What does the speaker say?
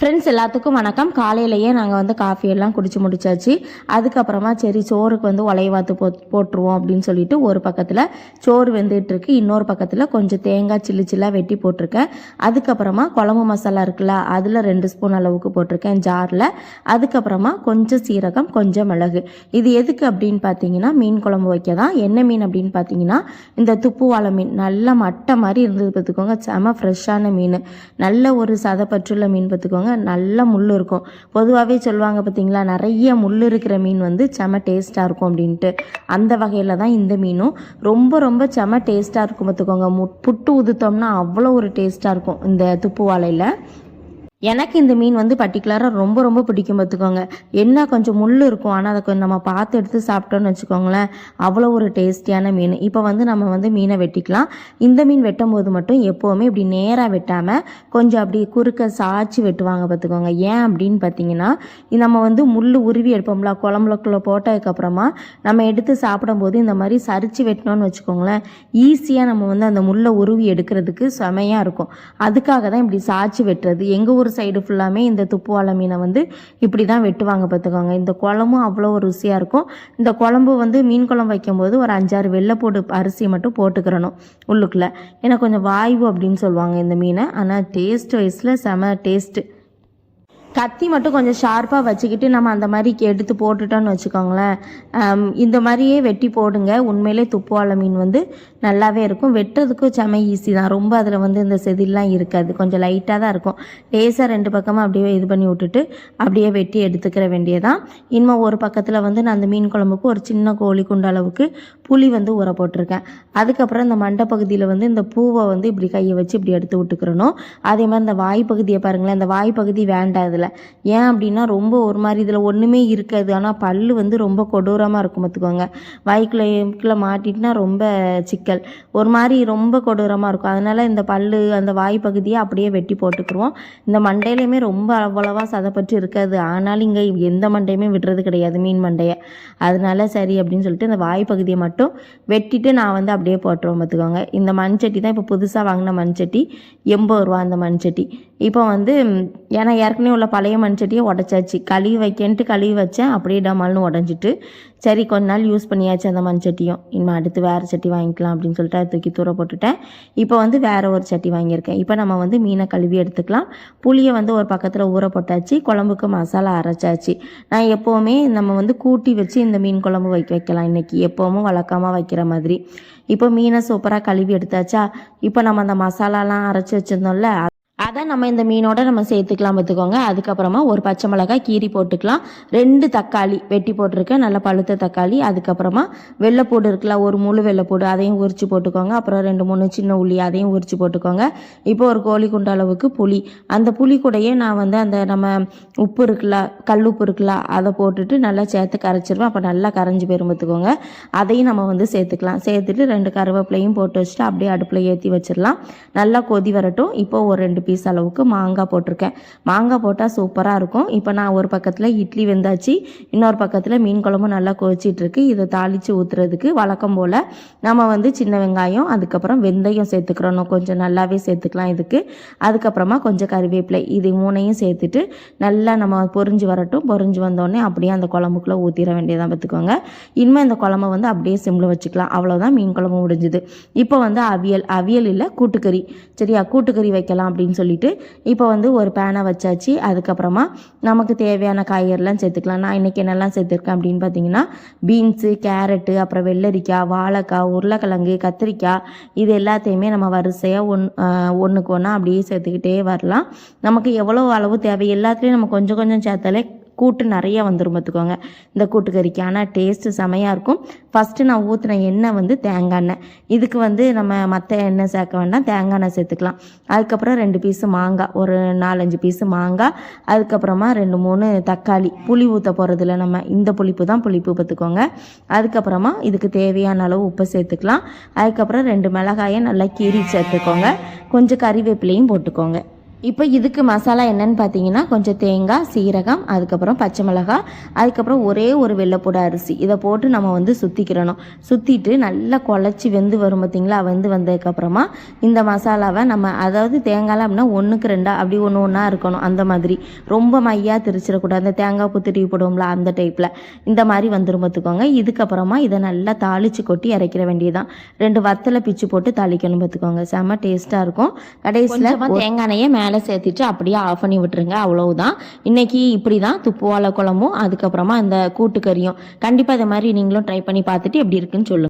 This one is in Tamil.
ஃப்ரெண்ட்ஸ் எல்லாத்துக்கும் வணக்கம். காலையிலேயே நாங்கள் வந்து காஃபி எல்லாம் குடிச்சு முடிச்சாச்சு. அதுக்கப்புறமா சரி சோறுக்கு வந்து உலைய வாத்து போ போட்டுருவோம் அப்படின்னு சொல்லிட்டு ஒரு பக்கத்தில் சோறு வெந்துட்டு இருக்கு இன்னொரு பக்கத்தில் கொஞ்சம் தேங்காய் சில்லு சில்லாக வெட்டி போட்டிருக்கேன். அதுக்கப்புறமா குழம்பு மசாலா இருக்குல்ல அதில் ரெண்டு ஸ்பூன் அளவுக்கு போட்டிருக்கேன் ஜாரில். அதுக்கப்புறமா கொஞ்சம் சீரகம் கொஞ்சம் மிளகு. இது எதுக்கு அப்படின்னு பார்த்தீங்கன்னா மீன் குழம்பு வைக்க தான் என்ன மீன் அப்படின்னு பார்த்தீங்கன்னா இந்த துப்புவாழை மீன். நல்ல மட்டை மாதிரி இருந்தது பார்த்துக்கோங்க செம ஃப்ரெஷ்ஷான மீன். நல்ல ஒரு சதப்பற்றுள்ள மீன் பார்த்துக்கோங்க நல்ல முள் இருக்கும். பொதுவாகவே சொல்லுவாங்க பார்த்தீங்களா நிறைய முள் இருக்கிற மீன் வந்து செம டேஸ்ட்டாக இருக்கும் அப்படின்ட்டு. அந்த வகையில் தான் இந்த மீனும். ரொம்ப ரொம்ப செம டேஸ்ட்டாக இருக்கும் பார்த்துக்கோங்க மு புட்டு உதுத்தோம்னா அவ்வளோ ஒரு டேஸ்ட்டாக இருக்கும் இந்த துப்பு வாழையில். எனக்கு இந்த மீன் வந்து பர்டிகுலராக ரொம்ப ரொம்ப பிடிக்கும் பார்த்துக்கோங்க. என்ன கொஞ்சம் முள் இருக்கும் ஆனால் அதை கொஞ்சம் நம்ம பார்த்து எடுத்து சாப்பிட்டோன்னு வச்சுக்கோங்களேன் அவ்வளோ ஒரு டேஸ்டியான மீன். இப்போ வந்து நம்ம வந்து மீனை வெட்டிக்கலாம். இந்த மீன் வெட்டும் போது மட்டும் எப்போவுமே இப்படி நேராக வெட்டாமல் கொஞ்சம் அப்படி குறுக்க சாய்ச்சி வெட்டுவாங்க பார்த்துக்கோங்க. ஏன் அப்படின்னு பார்த்தீங்கன்னா நம்ம வந்து முள் உருவி எடுப்போம்ல குழம்புலக்குள்ளே போட்டதுக்கப்புறமா நம்ம எடுத்து சாப்பிடும்போது இந்த மாதிரி சரிச்சு வெட்டினோன்னு வச்சுக்கோங்களேன். ஈஸியாக நம்ம வந்து அந்த முள்ளை உருவி எடுக்கிறதுக்கு செமையாக இருக்கும். அதுக்காக தான் இப்படி சாய்ச்சி வெட்டுறது. எங்கள் ஊர் சைடு ஃபுல்லாமே இந்த துப்புவாழை மீனை வந்து இப்படி தான் வெட்டுவாங்க பார்த்துக்கோங்க. இந்த குழம்பும் அவ்வளோ ஒரு ருசியாக இருக்கும். இந்த குழம்பு வந்து மீன் குழம்பு வைக்கும்போது ஒரு அஞ்சாறு வெள்ளைப்பூடு அரிசி மட்டும் போட்டுக்கிறணும் உள்ளுக்குள்ளே. ஏன்னா கொஞ்சம் வாய்வு அப்படின்னு சொல்லுவாங்க இந்த மீனை. ஆனால் டேஸ்ட் வைஸில் செம டேஸ்ட்டு கத்தி மட்டும் கொஞ்சம் ஷார்ப்பாக வச்சுக்கிட்டு நம்ம அந்த மாதிரி எடுத்து போட்டுட்டோம்னு வச்சுக்கோங்களேன். இந்த மாதிரியே வெட்டி போடுங்க. உண்மையிலே துப்புவாழை மீன் வந்து நல்லாவே இருக்கும். வெட்டுறதுக்கும் செம ஈஸி தான். ரொம்ப அதில் வந்து இந்த செதில்லாம் இருக்காது. கொஞ்சம் லைட்டாக தான் இருக்கும். லேசாக ரெண்டு பக்கமாக அப்படியே இது பண்ணி விட்டுட்டு அப்படியே வெட்டி எடுத்துக்கிற வேண்டியதான் இனிமேல் ஒரு பக்கத்தில் வந்து நான் அந்த மீன் குழம்புக்கு ஒரு சின்ன கோழி குண்ட அளவுக்கு புளி வந்து ஊற போட்டிருக்கேன். அதுக்கப்புறம் இந்த மண்டை பகுதியில் வந்து இந்த பூவை வந்து இப்படி கையை வச்சு இப்படி எடுத்து விட்டுக்கிறணும். அதே மாதிரி இந்த வாய் பகுதியை பாருங்களேன் இந்த வாய் பகுதி வேண்டாம் இதில். ஏன் அப்படின்னா ரொம்ப ஒரு மாதிரி இதில் ஒன்றுமே இருக்காது. ஆனால் பல்லு வந்து ரொம்ப கொடூரமாக இருக்கும் பார்த்துக்கோங்க. வாய்க்குள்ளே எம்குள்ளே மாட்டிட்டுனா ரொம்ப சிக்கல். ஒரு மாதிரி ரொம்ப கொடூரமாக இருக்கும். அதனால் இந்த பல்லு அந்த வாய் பகுதியை அப்படியே வெட்டி போட்டுக்குருவோம். இந்த மண்டையிலையுமே ரொம்ப அவ்வளவா சதப்பற்று இருக்காது. ஆனாலும் இங்கே எந்த மண்டையுமே விடுறது கிடையாது மீன் மண்டையை. அதனால சரி அப்படின்னு சொல்லிட்டு இந்த வாய் பகுதியை மட்டும் வெட்டிட்டு நான் வந்து அப்படியே போட்டுருவோம் பார்த்துக்கோங்க. இந்த மண்சட்டி தான் இப்போ புதுசாக வாங்கின மண்சட்டி எண்பது ரூபா அந்த மண்சட்டி. இப்போ வந்து ஏன்னா ஏற்கனவே உள்ள பழைய மண்சட்டியை உடச்சாச்சு. கழுவி வைக்கன்ட்டு கழுவி வச்சேன் அப்படியே டமால்னு உடஞ்சிட்டு. சரி கொஞ்ச நாள் யூஸ் பண்ணியாச்சு அந்த மண் சட்டியும் அடுத்து வேறு சட்டி வாங்கிக்கலாம் அப்படின்னு சொல்லிட்டு அதை தூக்கி தூர போட்டுட்டேன். இப்போ வந்து வேறு ஒரு சட்டி வாங்கியிருக்கேன். இப்போ நம்ம வந்து மீனை கழுவி எடுத்துக்கலாம். புளியை வந்து ஒரு பக்கத்தில் ஊற போட்டாச்சு. குழம்புக்கு மசாலா அரைச்சாச்சு. நான் எப்போவுமே நம்ம வந்து கூட்டி வச்சு இந்த மீன் குழம்பு வைக்க வைக்கலாம். இன்றைக்கி எப்போவும் வழக்கமாக வைக்கிற மாதிரி. இப்போ மீனை சூப்பராக கழுவி எடுத்தாச்சா? இப்போ நம்ம அந்த மசாலாலாம் அரைச்சி வச்சுருந்தோம்ல அதை நம்ம இந்த மீனோட நம்ம சேர்த்துக்கலாம் பார்த்துக்கோங்க அதுக்கப்புறமா ஒரு பச்சை மிளகாய் கீரி போட்டுக்கலாம். ரெண்டு தக்காளி வெட்டி போட்டிருக்கேன். நல்ல பழுத்த தக்காளி. அதுக்கப்புறமா வெள்ளைப்பூடு இருக்குல்ல ஒரு முழு வெள்ளைப்பூடு அதையும் உரிச்சு போட்டுக்கோங்க. அப்புறம் ரெண்டு மூணு சின்ன உள்ளி அதையும் உரிச்சு போட்டுக்கோங்க. இப்போ ஒரு கோழி குண்ட அளவுக்கு புளி. அந்த புளி கூடயே நான் வந்து அந்த நம்ம உப்பு இருக்குல்ல கல் உப்பு இருக்குல்ல அதை போட்டுட்டு நல்லா சேர்த்து கரைச்சிருவேன். அப்போ நல்லா கரைஞ்சி போயிரும் பார்த்துக்கோங்க அதையும் நம்ம வந்து சேர்த்துக்கலாம். சேர்த்துட்டு ரெண்டு கருவேப்பிலையும் போட்டு வச்சுட்டு அப்படியே அடுப்பில் ஏற்றி வச்சிடலாம். நல்லா கொதி வரட்டும். இப்போ ஒரு ரெண்டு பீஸ் அளவுக்கு மாங்காய் போட்டிருக்கேன். மாங்காய் போட்டால் சூப்பராக இருக்கும். இப்போ நான் ஒரு பக்கத்தில் இட்லி வெந்தாச்சு. இன்னொரு பக்கத்தில் மீன் குழம்பு நல்லா கொதிச்சிட்ருக்கு. இதை தாளித்து ஊற்றுறதுக்கு வழக்கம் போல் நம்ம வந்து சின்ன வெங்காயம் அதுக்கப்புறம் வெந்தயம் சேர்த்துக்கிறோம். கொஞ்சம் நல்லாவே சேர்த்துக்கலாம் இதுக்கு. அதுக்கப்புறமா கொஞ்சம் கறிவேப்பிலை. இது மூணையும் சேர்த்துட்டு நல்லா நம்ம பொரிஞ்சு வரட்டும். பொரிஞ்சு வந்தோடனே அப்படியே அந்த குழம்புக்குள்ளே ஊற்றிட வேண்டியதான் பார்த்துக்கோங்க இனிமேல் இந்த குழம்ப வந்து அப்படியே சிம்மில் வச்சுக்கலாம். அவ்வளோதான் மீன் குழம்பு முடிஞ்சுது. இப்போ வந்து அவியல். அவியல் இல்லை கூட்டுக்கறி. சரியா? கூட்டுக்கறி வைக்கலாம் அப்படின்னு சொல்லி சொல்லிட்டு இப்போ வந்து ஒரு பேனை வச்சாச்சு. அதுக்கப்புறமா நமக்கு தேவையான காய்கறிலாம் சேர்த்துக்கலாம். நான் இன்றைக்கி என்னெல்லாம் சேர்த்துருக்கேன் அப்படின்னு பார்த்தீங்கன்னா பீன்ஸு கேரட்டு அப்புறம் வெள்ளரிக்காய் வாழைக்காய் உருளைக்கிழங்கு கத்திரிக்காய் இது எல்லாத்தையுமே நம்ம வரிசையாக ஒன் ஒன்றுக்கு ஒன்றா அப்படியே சேர்த்துக்கிட்டே வரலாம். நமக்கு எவ்வளோ அளவு தேவை எல்லாத்துலேயும் நம்ம கொஞ்சம் கொஞ்சம் சேர்த்தாலே கூட்டு நிறைய வந்துடும் பார்த்துக்கோங்க. இந்த கூட்டுக்கறிக்கு ஆனால் டேஸ்ட்டு செமையாக இருக்கும். ஃபஸ்ட்டு நான் ஊற்றின எண்ணெய் வந்து தேங்காய் எண்ணெய். இதுக்கு வந்து நம்ம மற்ற எண்ணெய் சேர்க்க வேண்டாம். தேங்காய் எண்ணெய் சேர்த்துக்கலாம். அதுக்கப்புறம் ரெண்டு பீஸு மாங்காய். ஒரு நாலஞ்சு பீஸு மாங்காய். அதுக்கப்புறமா ரெண்டு மூணு தக்காளி. புளி ஊற்ற போகிறதுல நம்ம. இந்த புளிப்பு தான் புளிப்பு பார்த்துக்கோங்க. அதுக்கப்புறமா இதுக்கு தேவையான அளவு உப்பு சேர்த்துக்கலாம். அதுக்கப்புறம் ரெண்டு மிளகாயை நல்லா கீறி சேர்த்துக்கோங்க. கொஞ்சம் கறிவேப்பிலையும் போட்டுக்கோங்க. இப்போ இதுக்கு மசாலா என்னன்னு பார்த்தீங்கன்னா கொஞ்சம் தேங்காய் சீரகம் அதுக்கப்புறம் பச்சை மிளகாய் அதுக்கப்புறம் ஒரே ஒரு வெள்ளைப்பூடு அரிசி. இதை போட்டு நம்ம வந்து சுற்றிக்கிறணும் சுற்றிட்டு நல்லா குழச்சி வெந்து வரும் பார்த்தீங்களா வெந்து வந்ததுக்கப்புறமா இந்த மசாலாவை நம்ம அதாவது தேங்காய்லாம் அப்படின்னா ஒன்றுக்கு ரெண்டா அப்படி ஒன்று ஒன்றா இருக்கணும். அந்த மாதிரி. ரொம்ப மையாக திரிச்சிடக்கூடாது. அந்த தேங்காய் புத்திரி போடுவோம்ல அந்த டைப்பில் இந்த மாதிரி வந்துரும் பார்த்துக்கோங்க இதுக்கப்புறமா இதை நல்லா தாளித்து கொட்டி இறக்கிற வேண்டியதுதான். ரெண்டு வத்தலை பிச்சு போட்டு தாளிக்கணும் பார்த்துக்கோங்க செம்ம டேஸ்ட்டாக இருக்கும். கடைசியில் தேங்காய் எண்ணெயை மேலே சேர்த்துட்டு அப்படியே ஆஃப் பண்ணி விட்டுருங்க அவ்வளவுதான். இன்னைக்கு இப்படி தான் துப்புவாழை குழம்பும் அதுக்கப்புறமா அந்த கூட்டுக்கறியும். கண்டிப்பாக இதை மாதிரி நீங்களும் ட்ரை பண்ணி பார்த்துட்டு எப்படி இருக்குன்னு சொல்லுங்கள்